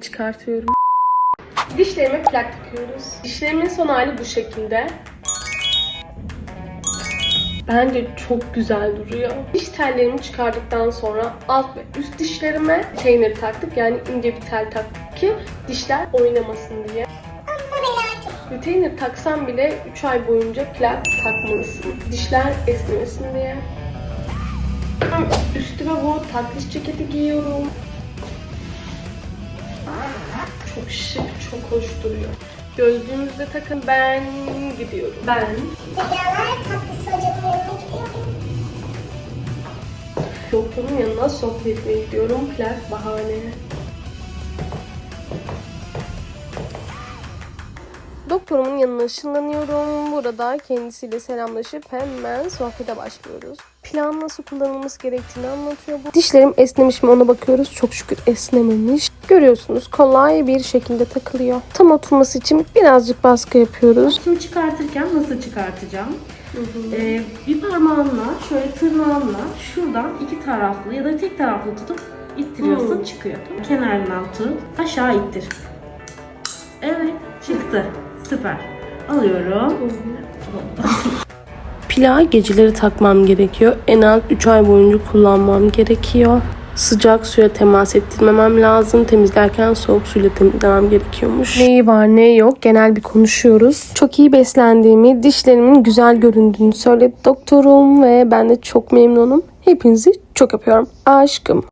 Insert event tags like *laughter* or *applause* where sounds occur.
Çıkartıyorum. Dişlerime plak takıyoruz. Dişlerimin son hali bu şekilde. Bence çok güzel duruyor. Diş tellerimi çıkardıktan sonra alt ve üst dişlerime retainer taktık. Yani ince bir tel taktık ki dişler oynamasın diye. Retainer taksam bile 3 ay boyunca plak takmalısın. Dişler esnemesin diye. Üstüme bu tatlış ceketi giyiyorum. Çok şık, çok hoş duruyor. Gözlüğümüzü de takın. Ben gidiyorum. Ben. Doktorun yanına sohbet etmeye gidiyorum. Plak bahane. Doktorumun yanına ışınlanıyorum. Burada kendisiyle selamlaşıp hemen sohbete başlıyoruz. Plan nasıl kullanılması gerektiğini anlatıyor. Bu dişlerim esnemiş mi ona bakıyoruz. Çok şükür esnememiş. Görüyorsunuz kolay bir şekilde takılıyor. Tam oturması için birazcık baskı yapıyoruz. Şimdi çıkartırken nasıl çıkartacağım? Ee, bir parmağınla şöyle tırnağınla şuradan iki taraflı ya da tek taraflı tutup ittiriyorsun Hmm. çıkıyor. Kenarından tut aşağı ittir. Evet çıktı. Süper. Alıyorum. *laughs* Plağı geceleri takmam gerekiyor. En az 3 ay boyunca kullanmam gerekiyor. Sıcak suya temas ettirmemem lazım. Temizlerken soğuk suyla temizlemem gerekiyormuş. Neyi var ne yok genel bir konuşuyoruz. Çok iyi beslendiğimi, dişlerimin güzel göründüğünü söyledi doktorum ve ben de çok memnunum. Hepinizi çok öpüyorum. Aşkım.